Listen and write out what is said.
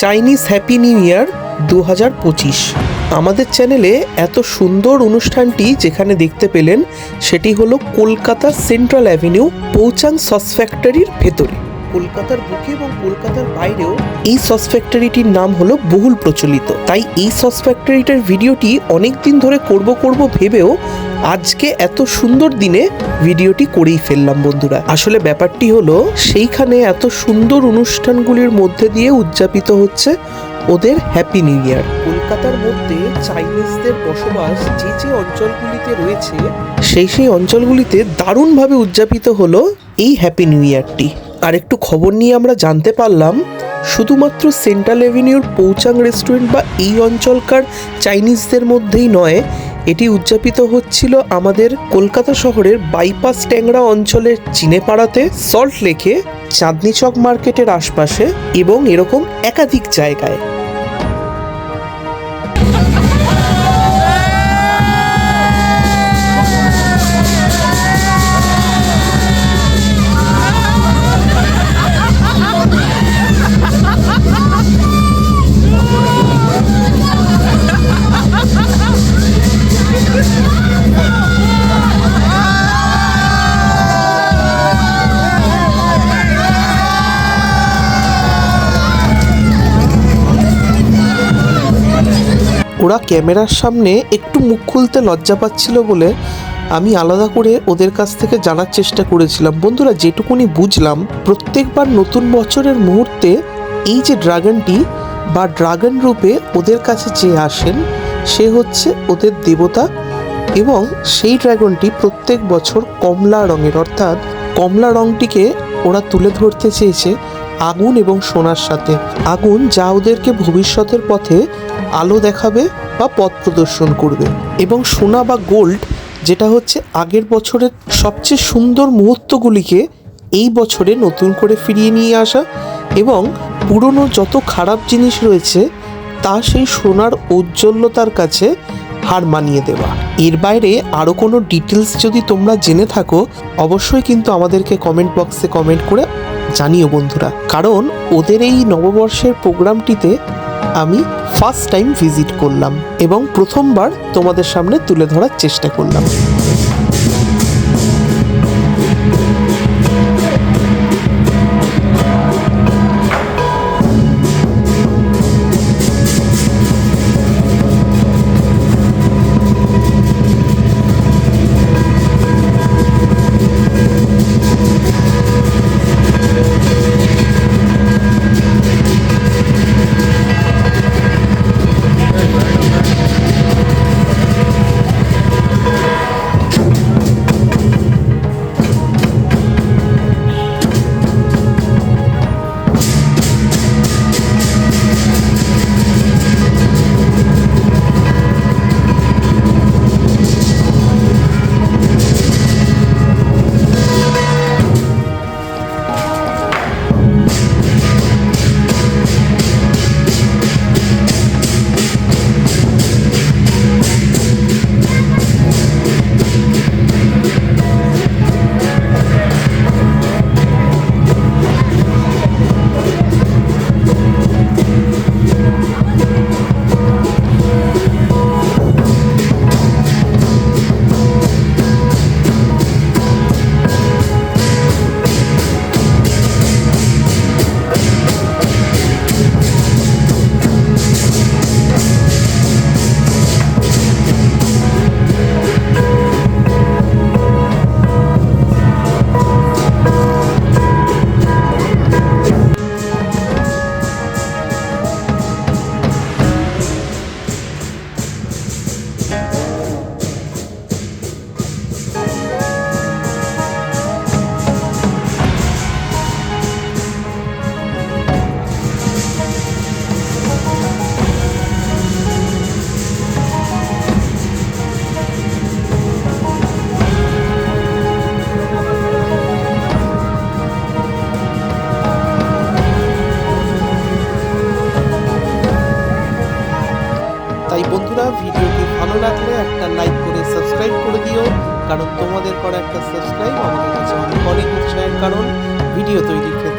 Chinese happy new year দু হাজার পঁচিশ। আমাদের চ্যানেলে এত সুন্দর অনুষ্ঠানটি যেখানে দেখতে পেলেন, সেটি হলো কলকাতার সেন্ট্রাল অ্যাভিনিউ পৌচাং সস ফ্যাক্টরির ভেতরে। কলকাতার বুকে এবং কলকাতার বাইরেও এই সস ফ্যাক্টরিটির নাম হলো বহুল প্রচলিত। তাই এই সস ফ্যাক্টরিটার ভিডিওটি অনেক দিন ধরে করব করব ভেবেও আজকে এত সুন্দর দিনে ভিডিওটি করেই ফেললাম বন্ধুরা। আসলে ব্যাপারটি হলো, সেইখানে এত সুন্দর অনুষ্ঠানগুলির মধ্যে দিয়ে উদযাপিত হচ্ছে ওদের হ্যাপি নিউ ইয়ার কলকাতার মধ্যে চাইনিজদের বসবাস যে যে অঞ্চলগুলিতে রয়েছে, সেই সেই অঞ্চলগুলিতে দারুণভাবে উদযাপিত হলো এই হ্যাপি নিউ ইয়ারটি আর একটু খবর নিয়ে আমরা জানতে পারলাম, শুধুমাত্র সেন্ট্রাল এভিনিউর পৌচাং রেস্টুরেন্ট বা এই অঞ্চলকার চাইনিজদের মধ্যেই নয়, এটি উদযাপিত হচ্ছিল আমাদের কলকাতা শহরের বাইপাস ট্যাংরা অঞ্চলের চিনেপাড়াতে সল্ট লেকে চাঁদনি চক মার্কেটের আশপাশে এবং এরকম একাধিক জায়গায়। ওরা ক্যামেরার সামনে একটু মুখ খুলতে লজ্জা পাচ্ছিল বলে আমি আলাদা করে ওদের কাছ থেকে জানার চেষ্টা করেছিলাম। বন্ধুরা, যেটুকুনি বুঝলাম, প্রত্যেকবার নতুন বছরের মুহূর্তে এই যে ড্রাগনটি বা ড্রাগন রূপে ওদের কাছে যে আসেন, সে হচ্ছে ওদের দেবতা এবং সেই ড্রাগনটি প্রত্যেক বছর কমলা রঙের, অর্থাৎ কমলা রঙটিকে ওরা তুলে ধরতে চেয়েছে। আগুন এবং সোনার সাথে। আগুন যা ওদেরকে ভবিষ্যতের পথে আলো দেখাবে বা পথ প্রদর্শন করবে। এবং সোনা বা গোল্ড, যেটা হচ্ছে আগের বছরের সবচেয়ে সুন্দর মুহূর্তগুলিকে এই বছরে নতুন করে ফিরিয়ে নিয়ে আসা এবং পুরনো যত খারাপ জিনিস রয়েছে, তা সেই সোনার ঔজ্জ্বল্যতার কাছে হার মানিয়ে দেওয়া। এর বাইরে আরও কোনো ডিটেলস যদি তোমরা জেনে থাকো, অবশ্যই কিন্তু আমাদেরকে কমেন্ট বক্সে কমেন্ট করে জানিও বন্ধুরা, কারণ ওদের এই নববর্ষের প্রোগ্রামটিতে আমি ফার্স্ট টাইম ভিজিট করলাম এবং প্রথমবার তোমাদের সামনে তুলে ধরার চেষ্টা করলাম। ভালো লাগলে একটা লাইক করে সাবস্ক্রাইব করে দিও। কারণ তোমাদের পরে একটা সাবস্ক্রাইব আমাদের কাছে। অনেক অনেক উৎসাহের কারণ ভিডিও তৈরির ক্ষেত্রে